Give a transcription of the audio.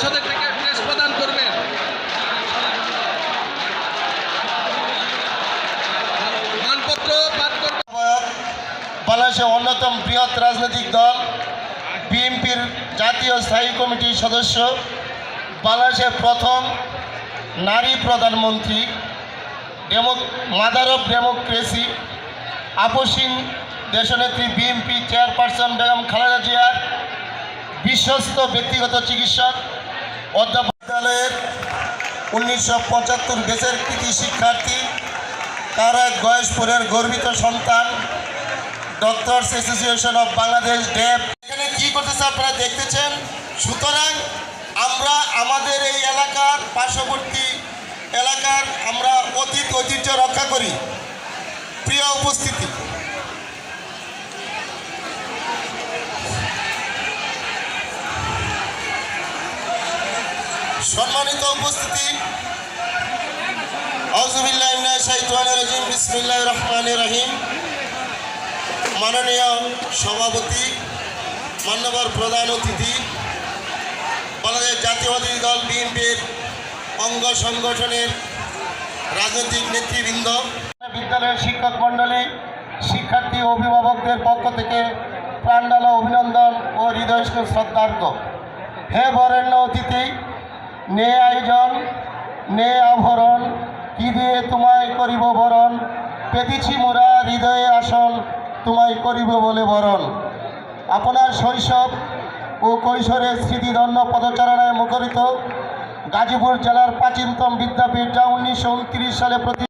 পরিষদের থেকে প্রদান করবেন। বাংলাদেশের অন্যতম বৃহৎ রাজনৈতিক দল, বিএনপির জাতীয় স্থায়ী কমিটির সদস্য, বাংলাদেশের প্রথম নারী প্রধানমন্ত্রী, ডেমো মাদার অফ ডেমোক্রেসি আপসীন দেশনেত্রী বিএনপি চেয়ারপারসন বেগম খালেদা জিয়ার বিশ্বস্ত ব্যক্তিগত চিকিৎসক অধ্যাপক বিদ্যালয়ের উনিশশো পঁচাত্তর দেশের কৃতি শিক্ষার্থী, তার এক গয়েশপুরের গর্বিত সন্তান, ডক্টরস অ্যাসোসিয়েশন অফ বাংলাদেশ ডেপ এখানে কি করতেছে আপনারা দেখতেছেন? সুতরাং আমরা আমাদের এই এলাকার পার্শ্ববর্তী এলাকার আমরা অতীত ঐতিহ্য রক্ষা করি। প্রিয় উপস্থিতি সম্মানিত উপস্থিতি। রহিম। মাননীয় প্রধান অতিথি দল অঙ্গ সংগঠনের রাজনৈতিক নেতৃবৃন্দ, বিদ্যালয়ের শিক্ষক মণ্ডলী, শিক্ষার্থী অভিভাবকদের পক্ষ থেকে প্রাণডালা অভিনন্দন ও হৃদয়স্ক শ্রদ্ধার্ঘ হে বরেণ্য অতিথি নে আয়োজন, নে আভরণ, কি দিয়ে তোমায় করিব বরণ? পেতেছি মোরা হৃদয়ে আসন, তোমায় করিব বলে বরণ। আপনার শৈশব ও কৈশোরের স্মৃতিদণ্ড পদচারণায় মুখরিত। গাজীপুর জেলার প্রাচীনতম বিদ্যাপীঠ যা উনিশশো উনত্রিশ সালে প্রতি